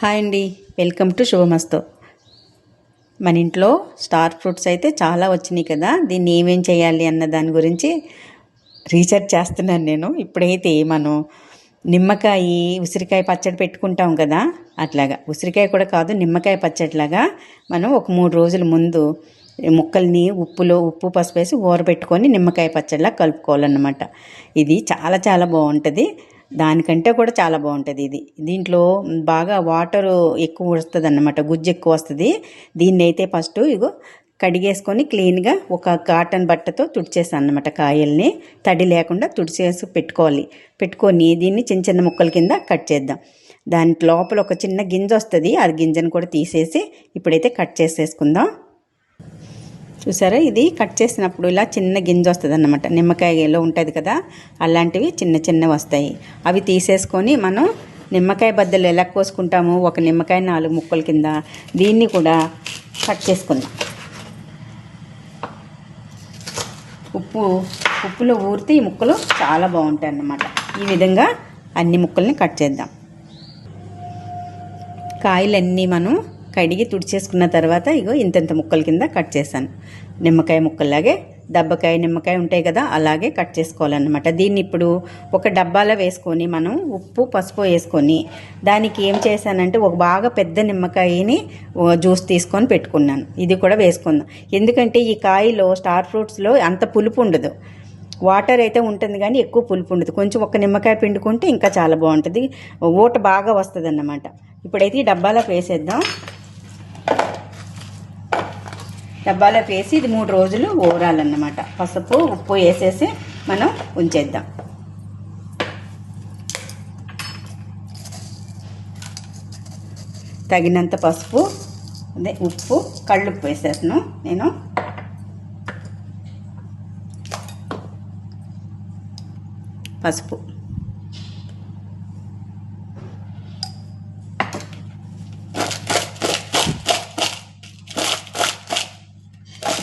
Hi అండి. Welcome to శుభమస్తు. మన ఇంట్లో స్టార్ ఫ్రూట్స్ అయితే చాలా వచ్చినాయి కదా దీన్ని ఏమేం చేయాలి అన్న దాని గురించి రీసెర్చ్ చేస్తున్నాను నేను. ఇప్పుడైతే మనం నిమ్మకాయ ఉసిరికాయ పచ్చడి పెట్టుకుంటాం కదా అట్లాగా. ఉసిరికాయ కూడా కాదు నిమ్మకాయ పచ్చడిలాగా మనం ఒక మూడు రోజుల ముందు ముక్కల్ని ఉప్పులో ఉప్పు పసుపు వేసి ఊరబెట్టుకొని నిమ్మకాయ పచ్చడిలా కలుపుకోవాలన్నమాట. ఇది చాలా చాలా బాగుంటుంది. దానికంటే కూడా చాలా బాగుంటుంది ఇది. దీంట్లో బాగా వాటర్ ఎక్కువ వస్తుంది అన్నమాట గుజ్జు ఎక్కువ వస్తుంది. దీన్ని అయితే ఫస్ట్ ఇగో కడిగేసుకొని క్లీన్గా ఒక కాటన్ బట్టతో తుడిచేసాను అనమాట కాయల్ని. తడి లేకుండా తుడిచేసి పెట్టుకోవాలి. పెట్టుకొని దీన్ని చిన్న చిన్న ముక్కల కింద కట్ చేద్దాం. దాని లోపల ఒక చిన్న గింజ వస్తుంది ఆ గింజను కూడా తీసేసి ఇప్పుడైతే కట్ చేసేసుకుందాం. చూసారా? ఇది కట్ చేసినప్పుడు ఇలా చిన్న గింజ వస్తుంది అన్నమాట నిమ్మకాయలో ఉంటుంది కదా అలాంటివి చిన్న చిన్నవి వస్తాయి. అవి తీసేసుకొని మనం నిమ్మకాయ బద్దలు ఎలా కోసుకుంటాము? ఒక నిమ్మకాయ నాలుగు ముక్కల కింద దీన్ని కూడా కట్ చేసుకుందాం. ఉప్పు ఉప్పులో ఊరితే ఈ ముక్కలు చాలా బాగుంటాయి అన్నమాట ఈ విధంగా అన్ని ముక్కల్ని కట్ చేద్దాం. కాయలన్నీ మనం కడిగి తుడిచేసుకున్న తర్వాత ఇగో ఇంతంత ముక్కల కింద కట్ చేశాను. నిమ్మకాయ ముక్కల్లాగే దబ్బకాయ నిమ్మకాయ ఉంటాయి కదా అలాగే కట్ చేసుకోవాలన్నమాట. దీన్ని ఇప్పుడు ఒక డబ్బాలో వేసుకొని మనం ఉప్పు పసుపు వేసుకొని దానికి ఏం చేశానంటే ఒక బాగా పెద్ద నిమ్మకాయని జ్యూస్ తీసుకొని పెట్టుకున్నాను. ఇది కూడా వేసుకుందాం. ఎందుకంటే ఈ కాయలో స్టార్ ఫ్రూట్స్లో అంత పులుపు ఉండదు. వాటర్ అయితే ఉంటుంది కానీ ఎక్కువ పులుపు ఉండదు. కొంచెం ఒక నిమ్మకాయ పిండుకుంటే ఇంకా చాలా బాగుంటుంది. ఊట బాగా వస్తుంది అన్నమాట ఇప్పుడైతే ఈ డబ్బాలో వేసేద్దాం. డబ్బాలో వేసి ఇది మూడు రోజులు ఊరాలన్నమాట పసుపు ఉప్పు వేసేసి మనం ఉంచేద్దాం. తగినంత పసుపు అదే ఉప్పు కళ్ళుప్పు వేసేసాను నేను. పసుపు.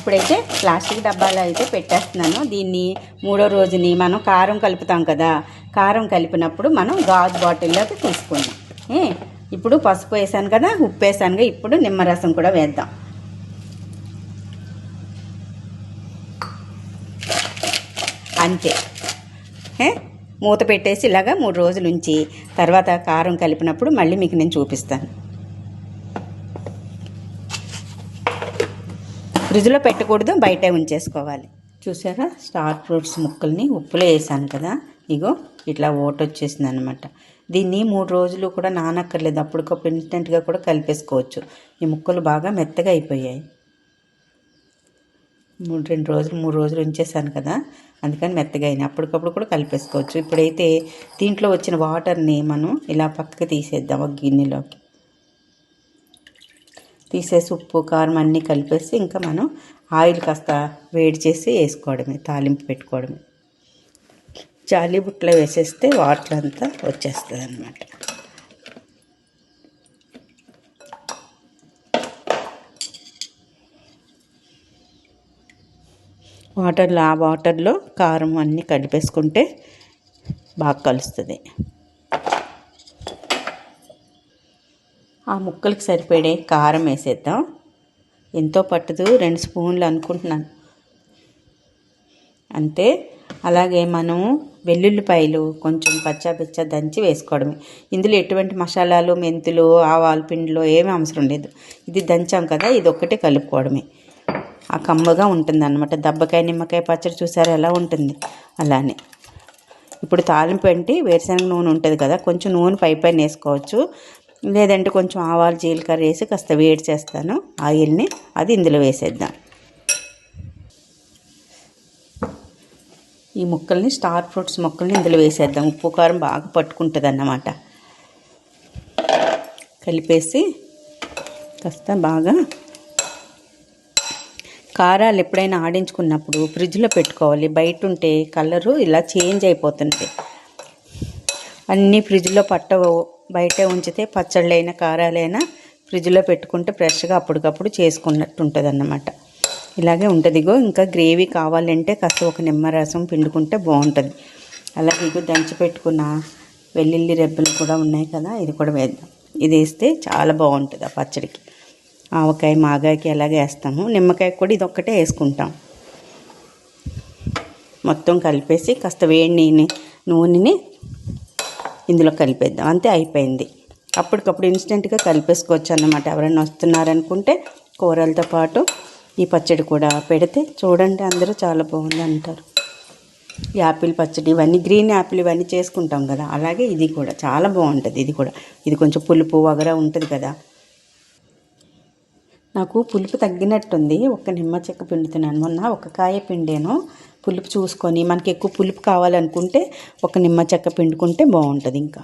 ఇప్పుడైతే ప్లాస్టిక్ డబ్బాలో అయితే పెట్టేస్తున్నాను. దీన్ని మూడో రోజుని మనం కారం కలుపుతాం కదా కారం కలిపినప్పుడు మనం గాజు బాటిల్లోకి తీసుకుందాం. ఏ ఇప్పుడు పసుపు వేసాను కదా ఉప్పు వేసాను కదా ఇప్పుడు నిమ్మరసం కూడా వేద్దాం. అంతే. మూత పెట్టేసి ఇలాగా మూడు రోజులు ఉంచి తర్వాత కారం కలిపినప్పుడు మళ్ళీ మీకు నేను చూపిస్తాను. ఫ్రిడ్జ్లో పెట్టకూడదు బయటే ఉంచేసుకోవాలి. చూసారా? స్టార్ ఫ్రూట్స్ ముక్కల్ని ఉప్పులో వేసాను కదా? ఇగో ఇట్లా ఓట వచ్చేసింది అనమాట దీన్ని మూడు రోజులు కూడా నానక్కర్లేదు. అప్పటికప్పుడు ఇన్స్టెంట్గా కూడా కలిపేసుకోవచ్చు. ఈ ముక్కలు బాగా మెత్తగా అయిపోయాయి. మూడు రెండు రోజులు మూడు రోజులు ఉంచేసాను కదా? అందుకని మెత్తగా అయినాయి. అప్పటికప్పుడు కూడా కలిపేసుకోవచ్చు. ఇప్పుడైతే దీంట్లో వచ్చిన వాటర్ని మనం ఇలా పక్కకి తీసేద్దాం ఒక గిన్నెలోకి. తీసేసి ఉప్పు కారం అన్నీ కలిపేసి ఇంకా మనం ఆయిల్ కాస్త వేడి చేసి వేసుకోవడమే తాలింపు పెట్టుకోవడమే. జాలి బుట్టలో వేసేస్తే వాటర్ అంతా వచ్చేస్తుంది అనమాట వాటర్లో ఆ వాటర్లో కారం అన్నీ కలిపేసుకుంటే బాగా కలుస్తుంది. ఆ ముక్కలకి సరిపడే కారం వేసేద్దాం. ఎంతో పట్టదు రెండు స్పూన్లు అనుకుంటున్నాను. అంతే. అలాగే మనం వెల్లుల్లిపాయలు కొంచెం పచ్చా పిచ్చా దంచి వేసుకోవడమే. ఇందులో ఎటువంటి మసాలాలు మెంతులు ఆవాలు పిండిలో ఏమీ అవసరం లేదు. ఇది దంచాం కదా ఇది ఒక్కటే కలుపుకోవడమే. ఆ కమ్మగా ఉంటుంది అనమాట దబ్బకాయ నిమ్మకాయ పచ్చడి చూసారా ఎలా ఉంటుంది? అలానే. ఇప్పుడు తాలింపు అంటే వేరుశనగ నూనె ఉంటుంది కదా కొంచెం నూనె పై పైన వేసుకోవచ్చు. లేదంటే కొంచెం ఆవాలు జీలకర్ర వేసి కాస్త వేడి చేస్తాను. ఆయిల్ని అది ఇందులో వేసేద్దాం. ఈ ముక్కల్ని స్టార్ ఫ్రూట్స్ ముక్కల్ని ఇందులో వేసేద్దాం. ఉప్పు కారం బాగా పట్టుకుంటుంది అన్నమాట కలిపేసి కాస్త బాగా కారాలు ఎప్పుడైనా ఆడించుకున్నప్పుడు ఫ్రిడ్జ్లో పెట్టుకోవాలి. బయట ఉంటే కలరు ఇలా చేంజ్ అయిపోతుంది అన్నీ ఫ్రిడ్జ్లో పట్టవు. బయటే ఉంచితే పచ్చళ్ళైనా కారాలైనా ఫ్రిడ్జ్లో పెట్టుకుంటే ఫ్రెష్గా అప్పటికప్పుడు చేసుకున్నట్టు ఉంటుంది అన్నమాట ఇలాగే ఉంటుంది ఇగో ఇంకా గ్రేవీ కావాలంటే కాస్త ఒక నిమ్మరసం పిండుకుంటే బాగుంటుంది. అలాగే ఇగో దంచి పెట్టుకున్న వెల్లుల్లి రెబ్బలు కూడా ఉన్నాయి కదా ఇది కూడా వేద్దాం. ఇది వేస్తే చాలా బాగుంటుంది ఆ పచ్చడికి. ఆవకాయ మాగాయకి అలాగే వేస్తాము. నిమ్మకాయ కూడా ఇది ఒక్కటే వేసుకుంటాం. మొత్తం కలిపేసి కాస్త వేడి నీని నూనెని ఇందులో కలిపేద్దాం. అంతే అయిపోయింది. అప్పటికప్పుడు ఇన్స్టెంట్గా కలిపేసుకోవచ్చు అన్నమాట ఎవరైనా వస్తున్నారనుకుంటే కూరలతో పాటు ఈ పచ్చడి కూడా పెడితే చూడండి అందరూ చాలా బాగుంది అంటారు. యాపిల్ పచ్చడి ఇవన్నీ గ్రీన్ యాపిల్ ఇవన్నీ చేసుకుంటాం కదా. అలాగే ఇది కూడా చాలా బాగుంటుంది ఇది కూడా. ఇది కొంచెం పులుపు వగర ఉంటుంది కదా. నాకు పులుపు తగ్గినట్టుంది. ఒక్క నిమ్మ చెక్క పిండుతున్నాను. మొన్న ఒక కాయ పిండాను. పులుపు చూసుకొని మనకి ఎక్కువ పులుపు కావాలనుకుంటే ఒక నిమ్మ చెక్క పిండుకుంటే బాగుంటుంది ఇంకా.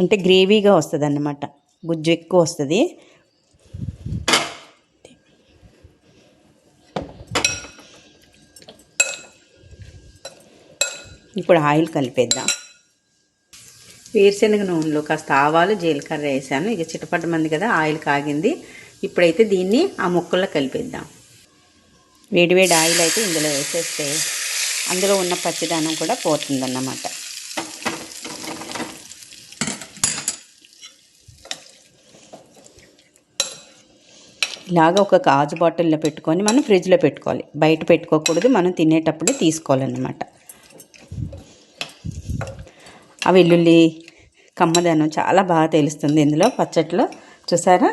అంటే గ్రేవీగా వస్తుంది అన్నమాట గుజ్జు ఎక్కువ వస్తుంది. ఇప్పుడు ఆయిల్ కలిపేద్దాం. వేరుశనగ నూనెలో కాస్త ఆవాలు జీలకర్ర వేసాను. ఇక చిటపట మంది కదా ఆయిల్ కాగింది. ఇప్పుడైతే దీన్ని ఆ ముక్కల్లో కలిపేద్దాం. వేడివేడి ఆయిల్ అయితే ఇందులో వేసేస్తే అందులో ఉన్న పచ్చిదానం కూడా పోతుందన్నమాట. ఇలాగ ఒక కాజు బాటిల్లో పెట్టుకొని మనం ఫ్రిడ్జ్లో పెట్టుకోవాలి. బయట పెట్టుకోకూడదు మనం తినేటప్పుడే తీసుకోవాలన్నమాట. ఆ వెల్లుల్లి కమ్మదనం చాలా బాగా తెలుస్తుంది ఇందులో పచ్చట్లో. చూసారా?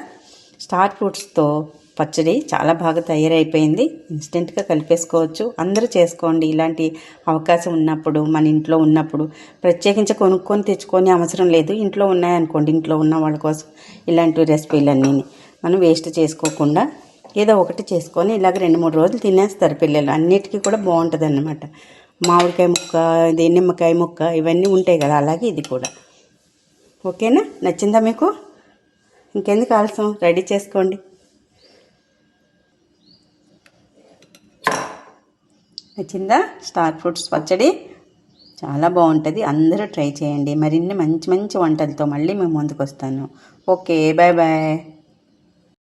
స్టార్ ఫ్రూట్స్తో పచ్చడి చాలా బాగా తయారైపోయింది. ఇన్స్టెంట్గా కలిపేసుకోవచ్చు. అందరూ చేసుకోండి. ఇలాంటి అవకాశం ఉన్నప్పుడు మన ఇంట్లో ఉన్నప్పుడు ప్రత్యేకించి కొనుక్కొని తెచ్చుకొని అవసరం లేదు. ఇంట్లో ఉన్నాయనుకోండి. ఇంట్లో ఉన్న వాళ్ళ కోసం ఇలాంటి రెసిపీలన్నీ మనం వేస్ట్ చేసుకోకుండా ఏదో ఒకటి చేసుకొని ఇలాగ రెండు మూడు రోజులు తినేస్తారు పిల్లలు. అన్నిటికీ కూడా బాగుంటుంది అన్నమాట మామిడికాయ ముక్క ఇది నిమ్మకాయ ముక్క ఇవన్నీ ఉంటాయి కదా. అలాగే ఇది కూడా. ఓకేనా? నచ్చిందా మీకు? ఇంకెందుకు ఆలస్యం? రెడీ చేసుకోండి. నచ్చిందా? స్టార్ ఫ్రూట్స్ పచ్చడి? చాలా బాగుంటుంది. అందరూ ట్రై చేయండి. మరిన్ని మంచి మంచి వంటలతో మళ్ళీ మేము ముందుకు వస్తాను ఓకే బాయ్ బాయ్